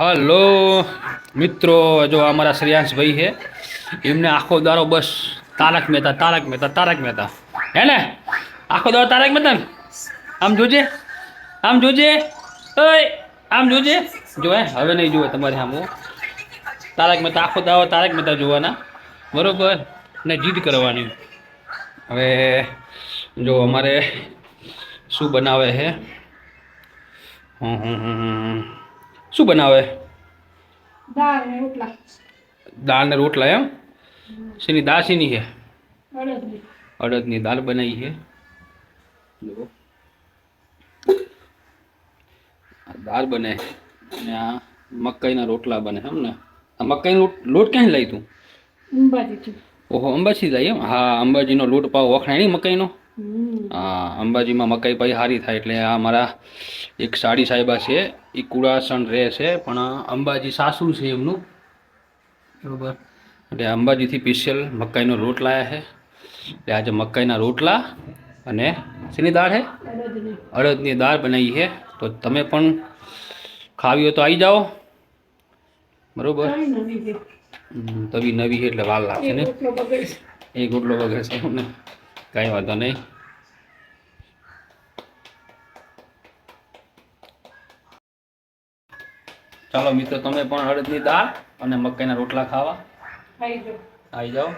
Hello, મિત્રો, જો અમારા અમારા શ્રેયાંશભાઈ છે, એમને આખો દારો બસ તારક મહેતા તારક મહેતા તારક મહેતા. હે ને? આખો દારો તારક મહેતા ને? આમ જોજે આમ જોજે, ઓય, આમ જોજે. જો હવે નહીં જોવે તમારે આમ તારક મહેતા, આખો દારો તારક મહેતા જોવાના. બરોબર? ને જીદ કરવાની. હવે, જો અમારે શું બનાવે છે? હમ હમ હમ હમ. શું બનાવે? દાળ ને રોટલા. દાળ ને રોટલા એમ? શેની દાળ શેની છે? અડદની. અડદની દાળ બનાવી છે. દાળ બને અને આ મકાઈના રોટલા બને એમ ને આ મકાઈનો લોટ ક્યાંથી લાવી તું? ઓહો અંબાજી લઈ એમ? હા અંબાજીનો લોટ પાવ વખણાય નહીં મકાઈનો? હા અંબાજીમાં મકાઈ પાઈ સારી થાય એટલે આ મારા એક સાડી સાહેબા છે એ કુડાસણ રહે છે પણ અંબાજી સાસુ છે એમનું. બરોબર. એટલે અંબાજીથી સ્પેશિયલ મકાઈનો રોટ લાયા છે. એટલે આજે મકાઈના રોટલા અને શેની દાળ છે અડદની. દાળ બનાવી છે. તો તમે પણ ખાવી હોય તો આવી જાઓ. બરોબર. તવી નવી છે. એટલે વાલ લાગશે ને. એ ગોટલો વગર છે ને કાંઈ વાંધો નહીં. ચાલો મિત્રો તમે પણ અડદની દાળ અને મકાઈના રોટલા ખાવા. આવી જાઓ.